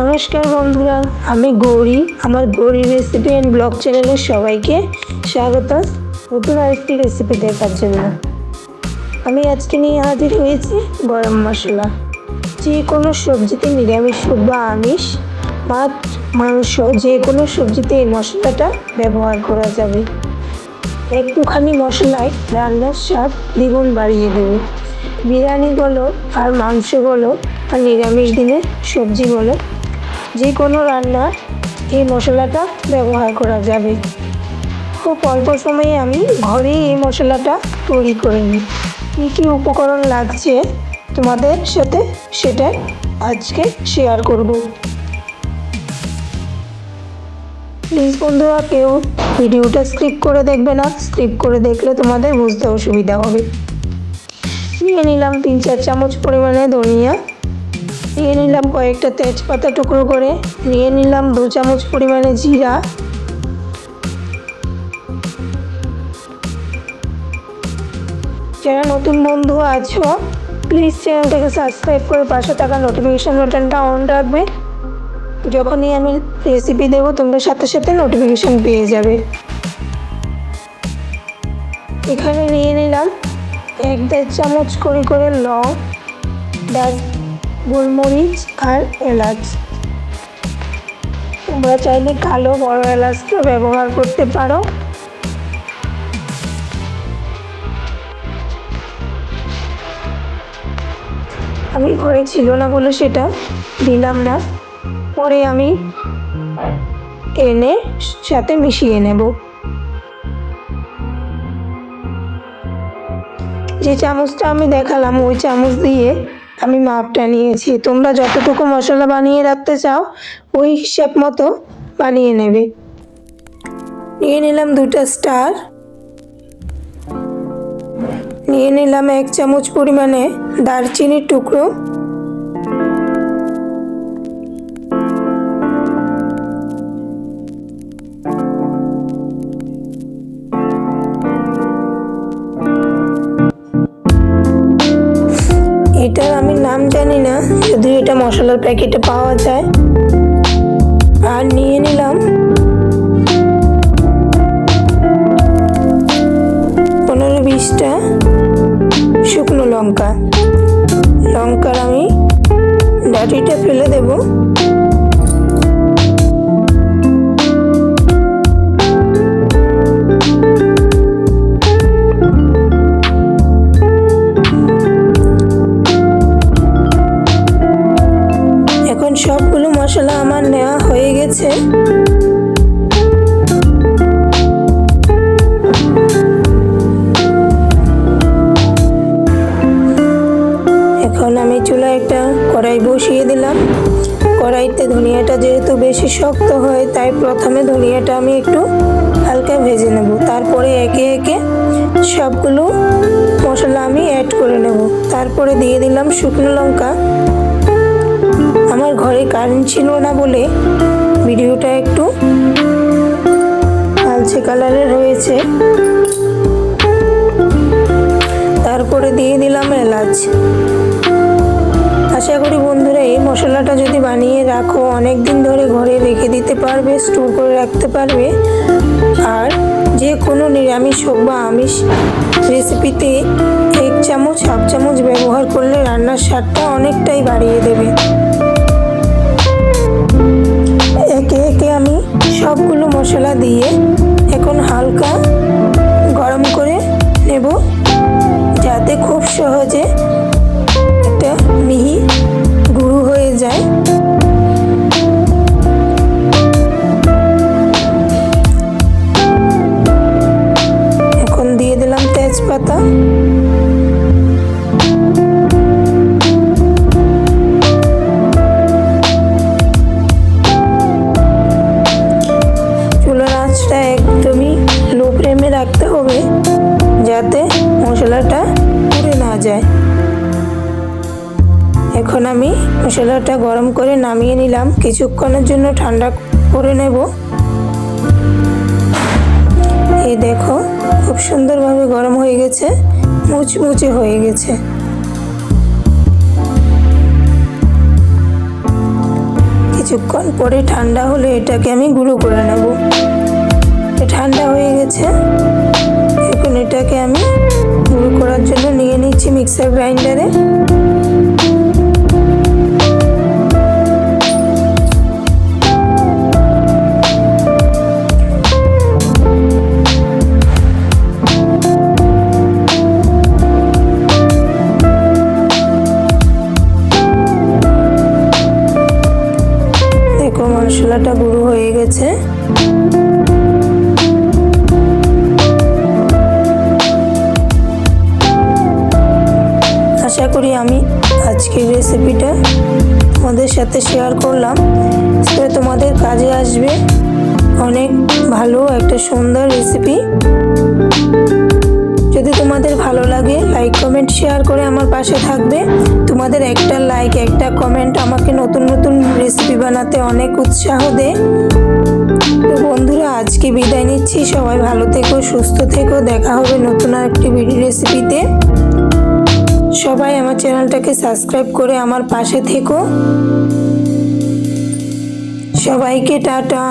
নমস্কার বন্ধুরা, আমি গৌরী। আমার গৌরী রেসিপি অ্যান্ড ব্লগ চ্যানেলের সবাইকে স্বাগত। নতুন আরেকটি রেসিপি দেখার জন্য। আমি আজকে নিয়ে হাজির হয়েছি গরম মশলা। যে কোনো সবজিতে নিরামিষ হোক বা আমিষ মাছ মাংস, যে কোনো সবজিতে এই মশলাটা ব্যবহার করা যাবে। একটুখানি মশলায় রান্নার স্বাদ দ্বিগুণ বাড়িয়ে দেবে। বিরিয়ানি বলো আর মাংস বলো আর নিরামিষ দিনে সবজি বলো যে কোনো রান্না এই মশলাটা ব্যবহার করা যাবে। খুব অল্প সময়ে আমি ঘরেই এই মশলাটা তৈরি করে নিই। কী কী উপকরণ লাগছে তোমাদের সাথে সেটা আজকে শেয়ার করব। প্লিজ বন্ধুরা, কেউ ভিডিওটা স্ক্রিপ করে দেখবে না। স্ক্রিপ করে দেখলে তোমাদের বুঝতে অসুবিধা হবে। নিয়ে নিলাম তিন চার চামচ পরিমাণে ধনিয়া নিয়ে নিলাম কয়েকটা তেজপাতা টুকরো করে, নিয়ে নিলাম দু চামচ পরিমাণে জিরা। যারা নতুন বন্ধু আছো প্লিজ চ্যানেলটাকে সাবস্ক্রাইব করে পাশে থাকা নোটিফিকেশান বাটনটা অন রাখবে। যখনই আমি রেসিপি দেবো, তোমরা সাথে সাথে নোটিফিকেশান পেয়ে যাবে। এখানে নিয়ে নিলাম এক দেড় চামচ করে করে লং ডাল গোলমরিচ আর এলাচ। তোমরা চাইলে কালো বড় এলাচটা ব্যবহার করতে পারো। আমি ঘরে ছিল না বলে সেটা দিলাম না। পরে আমি এনে সাথে মিশিয়ে নেব। যে চামচটা আমি দেখালাম, ওই চামচ দিয়ে আমি মাপটা নিয়েছি। তোমরা যতটুকু মশলা বানিয়ে রাখতে চাও, ওই হিসাব মতো বানিয়ে নেবে। নিয়ে নিলাম দুটা স্টার। নিয়ে নিলাম এক চামচ পরিমাণে দারচিনির টুকরো। এটা প্যাকেটে পাওয়া যায় আর নিয়ে নিলাম পনেরো বিশটা শুকনো লঙ্কা লঙ্কার আমি ডাটিটা ফেলে দেব কড়াই বসিয়ে দিলাম। কড়াইতে ধনিয়াটা যেহেতু বেশি শক্ত হয়, তাই প্রথমে ধনিয়াটা আমি একটু হালকা ভেজে নেব। তারপরে একে একে সবগুলো মশলা আমি অ্যাড করে নেব। তারপরে দিয়ে দিলাম শুকনো লঙ্কা। আমার ঘরে কারেন্ট ছিল না বলে ভিডিওটা একটু কালচে কালারের হয়েছে। তারপরে দিয়ে দিলাম এলাচ। করি বন্ধুরা, এই মশলাটা যদি বানিয়ে রাখো অনেক দিন ধরে ঘরে রেখে দিতে পারবে স্টোর করে রাখতে পারবে। আর যে কোনো নিরামিষ হোক বা আমিষ রেসিপিতে এক চামচ, হাফ চামচ ব্যবহার করলে রান্নার স্বাদটা অনেকটাই বাড়িয়ে দেবে। একে একে আমি সবগুলো মশলা দিয়ে এখন হালকা গরম করে নেব, যাতে খুব একদমই লো ফ্লেমে রাখতে হবে যাতে মশলাটা পুড়ে না যায়। এখন আমি মশলাটা গরম করে নামিয়ে নিলাম। কিছুক্ষণের জন্য ঠান্ডা করে নেব। এই দেখো, খুব সুন্দরভাবে গরম হয়ে গেছে, মুচমুচে হয়ে গেছে। কিছুক্ষণ পরে ঠান্ডা হলে এটাকে আমি গুঁড়ো করে নেব। ঠান্ডা হয়ে গেছে। এখন এটাকে আমি গুঁড়ো করার জন্য নিয়ে নিচ্ছি মিক্সার গ্রাইন্ডারে। মশলাটা রেসিপিটা তোমাদের সাথে শেয়ার করলাম। সেটা তোমাদের কাজে আসবে অনেক ভালো একটা সুন্দর রেসিপি যদি তোমাদের ভালো লাগে লাইক কমেন্ট শেয়ার করে আমার পাশে থাকবে। তোমাদের একটা লাইক একটা কমেন্ট আমাকে নতুন নতুন রেসিপি বানাতে অনেক উৎসাহ দেয়। তো বন্ধুরা, আজকে বিদায় নিচ্ছি। সবাই ভালো থেকো, সুস্থ থেকো। দেখা হবে নতুন আর একটি রেসিপিতে সবাই আমার চ্যানেলটাকে সাবস্ক্রাইব করে আমার পাশে থেকো। সবাইকে টাটা।